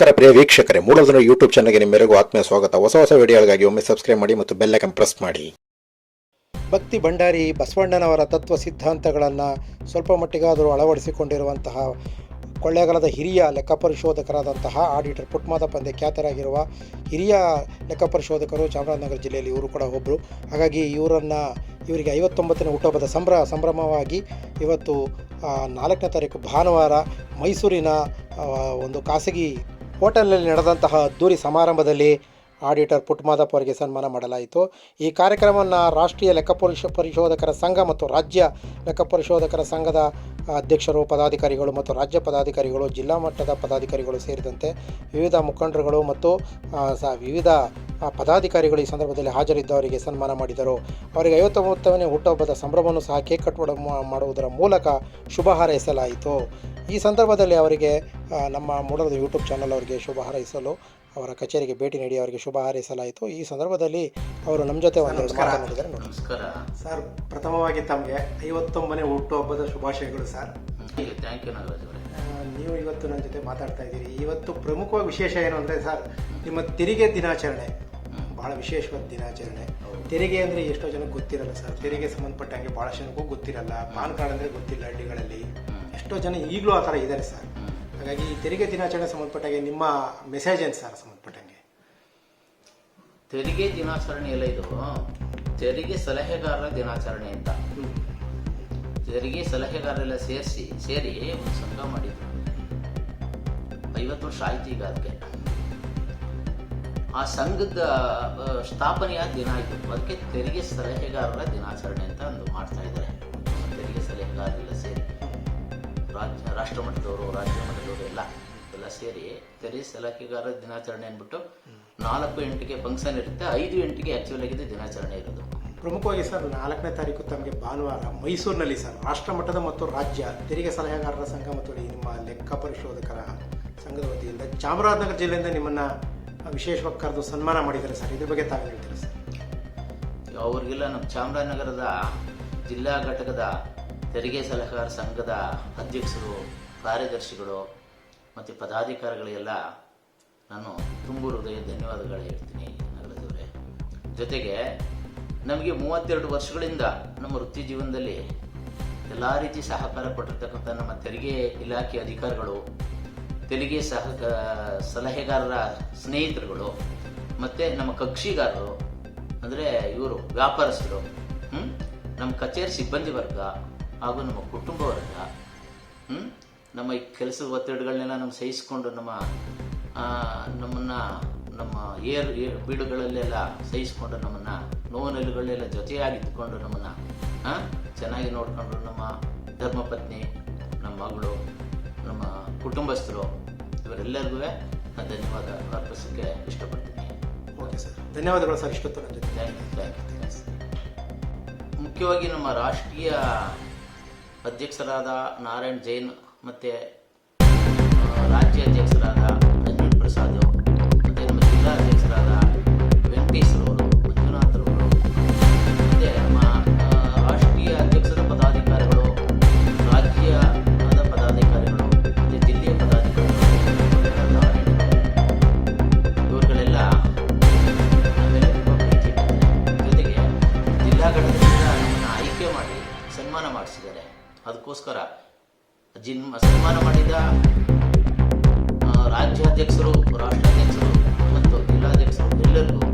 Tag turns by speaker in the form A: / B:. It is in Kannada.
A: ನಮಸ್ಕಾರ ಪ್ರಿಯ ವೀಕ್ಷಕರೇ ಮೂಡೋದನ್ನು ಯೂಟ್ಯೂಬ್ ಚಾನಲ್ಗೆ ನಿಮ್ಮೆಲ್ಲರಿಗೂ ಆತ್ಮೀಯ ಸ್ವಾಗತ. ಹೊಸ ಹೊಸ ವಿಡಿಯೋಗಳಿಗಾಗಿ ಒಮ್ಮೆ ಸಬ್ಸ್ಕ್ರೈಬ್ ಮಾಡಿ ಮತ್ತು ಬೆಲ್ ಐಕನ್ ಪ್ರೆಸ್ ಮಾಡಿ. ಭಕ್ತಿ ಭಂಡಾರಿ ಬಸವಣ್ಣನವರ ತತ್ವ ಸಿದ್ಧಾಂತಗಳನ್ನು ಸ್ವಲ್ಪ ಮಟ್ಟಿಗಾದರೂ ಅಳವಡಿಸಿಕೊಂಡಿರುವಂತಹ ಕೊಳ್ಳೇಗಾಲದ ಹಿರಿಯ ಲೆಕ್ಕ ಪರಿಶೋಧಕರಾದಂತಹ ಆಡಿಟರ್ ಪುಟ್ಮಾದ ಪಂದೆ ಖ್ಯಾತರಾಗಿರುವ ಹಿರಿಯ ಲೆಕ್ಕ ಪರಿಶೋಧಕರು ಚಾಮರಾಜನಗರ ಜಿಲ್ಲೆಯಲ್ಲಿ ಇವರು ಕೂಡ ಒಬ್ಬರು ಹಾಗಾಗಿ ಇವರನ್ನು ಇವರಿಗೆ ಐವತ್ತೊಂಬತ್ತನೇ ಹುಟ್ಟುಹಬ್ಬದ ಸಂಭ್ರ ಸಂಭ್ರಮವಾಗಿ ಇವತ್ತು ನಾಲ್ಕನೇ ತಾರೀಕು ಭಾನುವಾರ ಮೈಸೂರಿನ ಒಂದು ಖಾಸಗಿ ಹೋಟೆಲ್ನಲ್ಲಿ ನಡೆದಂತಹ ಅದ್ದೂರಿ ಸಮಾರಂಭದಲ್ಲಿ ಆಡಿಟರ್ ಪುಟ್ಮಾದಪ್ಪ ಅವರಿಗೆ ಸನ್ಮಾನ ಮಾಡಲಾಯಿತು. ಈ ಕಾರ್ಯಕ್ರಮವನ್ನು ರಾಷ್ಟ್ರೀಯ ಲೆಕ್ಕ ಪರಿಶೋ ಪರಿಶೋಧಕರ ಸಂಘ ಮತ್ತು ರಾಜ್ಯ ಲೆಕ್ಕ ಪರಿಶೋಧಕರ ಸಂಘದ ಅಧ್ಯಕ್ಷರು, ಪದಾಧಿಕಾರಿಗಳು ಮತ್ತು ರಾಜ್ಯ ಪದಾಧಿಕಾರಿಗಳು, ಜಿಲ್ಲಾ ಮಟ್ಟದ ಪದಾಧಿಕಾರಿಗಳು ಸೇರಿದಂತೆ ವಿವಿಧ ಮುಖಂಡರುಗಳು ಮತ್ತು ವಿವಿಧ ಪದಾಧಿಕಾರಿಗಳು ಈ ಸಂದರ್ಭದಲ್ಲಿ ಹಾಜರಿದ್ದವರಿಗೆ ಸನ್ಮಾನ ಮಾಡಿದರು. ಅವರಿಗೆ ಐವತ್ತೊಂಬತ್ತನೇ ಹುಟ್ಟುಹಬ್ಬದ ಸಂಭ್ರಮವನ್ನು ಸಹ ಕೇಕ್ ಕಟ್ ಮಾಡುವುದರ ಮೂಲಕ ಶುಭ ಹಾರೈಸಲಾಯಿತು. ಈ ಸಂದರ್ಭದಲ್ಲಿ ಅವರಿಗೆ ನಮ್ಮ ಮೂಡಲದ ಯೂಟ್ಯೂಬ್ ಚಾನಲ್ ಅವರಿಗೆ ಶುಭ ಹಾರೈಸಲು ಅವರ ಕಚೇರಿಗೆ ಭೇಟಿ ನೀಡಿ ಅವರಿಗೆ ಶುಭ ಹಾರೈಸಲಾಯಿತು. ಈ ಸಂದರ್ಭದಲ್ಲಿ ಅವರು ನಮ್ಮ ಜೊತೆ ಒಂದು ಮಾತನಾಡಿದ್ದಾರೆ ನೋಡಿ.
B: ನಮಸ್ಕಾರ.
C: ಸರ್ ಪ್ರಥಮವಾಗಿ ತಮಗೆ ಐವತ್ತೊಂಬನೇ ಹುಟ್ಟುಹಬ್ಬದ ಶುಭಾಶಯಗಳು ಸರ್.
B: ಥ್ಯಾಂಕ್ ಯು ನಾಗರಾಜ್
C: ನೀವು ಇವತ್ತು ನನ್ನ ಜೊತೆ ಮಾತಾಡ್ತಾ ಇದ್ದೀರಿ. ಇವತ್ತು ಪ್ರಮುಖವಾಗಿ ವಿಶೇಷ ಏನು ಅಂದರೆ ಸರ್ ನಿಮ್ಮ ತೆರಿಗೆ ದಿನಾಚರಣೆ. ಬಹಳ ವಿಶೇಷವಾದ ದಿನಾಚರಣೆ. ತೆರಿಗೆ ಅಂದರೆ ಎಷ್ಟೋ ಜನಕ್ಕೆ ಗೊತ್ತಿರಲ್ಲ ಸರ್. ತೆರಿಗೆ ಸಂಬಂಧಪಟ್ಟಂಗೆ ಭಾಳ ಜನಕ್ಕೂ ಗೊತ್ತಿರಲ್ಲ. ಪಾನ್ ಕಾರ್ಡ್ ಅಂದರೆ ಗೊತ್ತಿಲ್ಲ ಹಳ್ಳಿಗಳಲ್ಲಿ. ಎಷ್ಟೋ ಜನ ಈಗಲೂ ಆ ಥರ ಇದ್ದಾರೆ ಸರ್. ಹಾಗಾಗಿ ತೆರಿಗೆ ದಿನಾಚರಣೆ ಸಂಬಂಧಪಟ್ಟಂಗೆ ನಿಮ್ಮ ಮೆಸೇಜ್ ಏನು ಸರ್ ಸಂಬಂಧಪಟ್ಟಂಗೆ?
B: ತೆರಿಗೆ ದಿನಾಚರಣೆ ಎಲ್ಲ ಇದು. ತೆರಿಗೆ ಸಲಹೆಗಾರರ ದಿನಾಚರಣೆ ಅಂತ. ತೆರಿಗೆ ಸಲಹೆಗಾರರೆಲ್ಲ ಸೇರಿಸಿ, ಸೇರಿ ಒಂದು ಸಂಘ ಮಾಡಿದ್ರು. ಐವತ್ತು ವರ್ಷ ಆಯ್ತು ಈಗ ಅದಕ್ಕೆ. ಆ ಸಂಘದ ಸ್ಥಾಪನೆಯ ದಿನ ಆಯಿತು ಅದಕ್ಕೆ ತೆರಿಗೆ ಸಲಹೆಗಾರರ ದಿನಾಚರಣೆ ಅಂತ ಒಂದು ಮಾಡ್ತಾ ಇದ್ದಾರೆ. ರಾಷ್ಟ್ರ ಮಟ್ಟದವರು ರಾಜ್ಯ ಮಟ್ಟದವರು ಎಲ್ಲ ಎಲ್ಲ ಸೇರಿ ತೆರಿಗೆ ಸಲಾಖೆಗಾರರ ದಿನಾಚರಣೆ ಅಂದ್ಬಿಟ್ಟು ನಾಲ್ಕು ಎಂಟಿಗೆ ಫಂಕ್ಷನ್ ಇರುತ್ತೆ. ಐದು ಎಂಟಿಗೆ ಆಕ್ಚುಲ್ ಆಗಿದೆ ದಿನಾಚರಣೆ ಇರೋದು.
C: ಪ್ರಮುಖವಾಗಿ ಸರ್ ನಾಲ್ಕನೇ ತಾರೀಕು ತಮಗೆ ಭಾನುವಾರ ಮೈಸೂರಿನಲ್ಲಿ ಸರ್ ರಾಷ್ಟ್ರ ಮಟ್ಟದ ಮತ್ತು ರಾಜ್ಯ ತೆರಿಗೆ ಸಲಹೆಗಾರರ ಸಂಘ ಮತ್ತು ನಿಮ್ಮ ಲೆಕ್ಕ ಪರಿಶೋಧಕರ ಸಂಘದ ವತಿಯಿಂದ ಚಾಮರಾಜನಗರ ಜಿಲ್ಲೆಯಿಂದ ನಿಮ್ಮನ್ನ ವಿಶೇಷವಾಗಿ ಕರೆದು ಸನ್ಮಾನ ಮಾಡಿದ್ದಾರೆ ಸರ್. ಇದ್ರ ಬಗ್ಗೆ ತಾವು ಹೇಳ್ತೀರಾ ಸರ್?
B: ಅವ್ರಿಗೆಲ್ಲ ನಮ್ಮ ಚಾಮರಾಜನಗರದ ಜಿಲ್ಲಾ ಘಟಕದ ತೆರಿಗೆ ಸಲಹೆಗಾರ ಸಂಘದ ಅಧ್ಯಕ್ಷರು, ಕಾರ್ಯದರ್ಶಿಗಳು ಮತ್ತು ಪದಾಧಿಕಾರಿಗಳಿಗೆಲ್ಲ ನಾನು ತುಂಬು ಹೃದಯ ಧನ್ಯವಾದಗಳು ಹೇಳ್ತೀನಿ ನಗರದವರೇ. ಜೊತೆಗೆ ನಮಗೆ ಮೂವತ್ತೆರಡು ವರ್ಷಗಳಿಂದ ನಮ್ಮ ವೃತ್ತಿ ಜೀವನದಲ್ಲಿ ಎಲ್ಲ ರೀತಿ ಸಹಕಾರ ಕೊಟ್ಟಿರ್ತಕ್ಕಂಥ ನಮ್ಮ ತೆರಿಗೆ ಇಲಾಖೆ ಅಧಿಕಾರಿಗಳು, ತೆರಿಗೆ ಸಹ ಸಲಹೆಗಾರರ ಸ್ನೇಹಿತರುಗಳು, ಮತ್ತು ನಮ್ಮ ಕಕ್ಷಿಗಾರರು, ಅಂದರೆ ಇವರು ವ್ಯಾಪಾರಸ್ಥರು ನಮ್ಮ ಕಚೇರಿ ಸಿಬ್ಬಂದಿ ವರ್ಗ ಹಾಗೂ ನಮ್ಮ ಕುಟುಂಬ ವರ್ಗ? ನಮ್ಮ ಈ ಕೆಲಸದ ಒತ್ತಡಗಳನ್ನೆಲ್ಲ ನಮ್ಮ ಸಹಿಸಿಕೊಂಡು ನಮ್ಮ ನಮ್ಮನ್ನು ನಮ್ಮ ಏರ್ ಏರ್ ಬೀಡುಗಳಲ್ಲೆಲ್ಲ ಸಹಿಸಿಕೊಂಡು ನಮ್ಮನ್ನ ನೋವಿನಲ್ಲುಗಳನ್ನೆಲ್ಲ ಜೊತೆಯಾಗಿದ್ದುಕೊಂಡು ನಮ್ಮನ್ನು ಚೆನ್ನಾಗಿ ನೋಡಿಕೊಂಡು ನಮ್ಮ ಧರ್ಮಪತ್ನಿ ನಮ್ಮ ಮಗಳು ನಮ್ಮ ಕುಟುಂಬಸ್ಥರು ಇವರೆಲ್ಲರಿಗೂ ನಾನು ಧನ್ಯವಾದ ಅರ್ಪಿಸೋಕ್ಕೆ ಇಷ್ಟಪಡ್ತೀನಿ.
C: Okay sir. ಧನ್ಯವಾದಗಳು ಸರ್ ಇಷ್ಟೊತ್ತು ನನ್ನ ಜೊತೆ.
B: Thank you thank you thanks ಮುಖ್ಯವಾಗಿ ನಮ್ಮ ರಾಷ್ಟ್ರೀಯ ಅಧ್ಯಕ್ಷರಾದ ನಾರಾಯಣ್ ಜೈನ್ ಮತ್ತು ರಾಜ್ಯ ಅಧ್ಯಕ್ಷರಾದ ನಂಜುಂಡ್ ಪ್ರಸಾದ್ ಮತ್ತು ನಮ್ಮ ಜಿಲ್ಲಾ ಅಧ್ಯಕ್ಷರಾದ ಮಂಜುನಾಥ್ ರೋಡ್ ಮತ್ತು ನಮ್ಮ ರಾಷ್ಟ್ರೀಯ ಅಧ್ಯಕ್ಷರ ಪದಾಧಿಕಾರಿಗಳು ರಾಜ್ಯದ ಪದಾಧಿಕಾರಿಗಳು, ಮತ್ತು ಜಿಲ್ಲೆಯ ಪದಾಧಿಕಾರಿಗಳು, ಇವರುಗಳೆಲ್ಲ. ಜೊತೆಗೆ ಜಿಲ್ಲಾ ಘಟಕದಿಂದ ನಮ್ಮನ್ನು ಆಯ್ಕೆ ಮಾಡಿ ಸನ್ಮಾನ ಮಾಡಿಸಿದ್ದಾರೆ ಅದಕ್ಕೋಸ್ಕರ ಜಿನ್ಮ ಸನ್ಮಾನ ಮಾಡಿದ ರಾಜ್ಯಾಧ್ಯಕ್ಷರು ರಾಷ್ಟ್ರಾಧ್ಯಕ್ಷರು ಮತ್ತು ಜಿಲ್ಲಾಧ್ಯಕ್ಷರು ಎಲ್ಲರಿಗೂ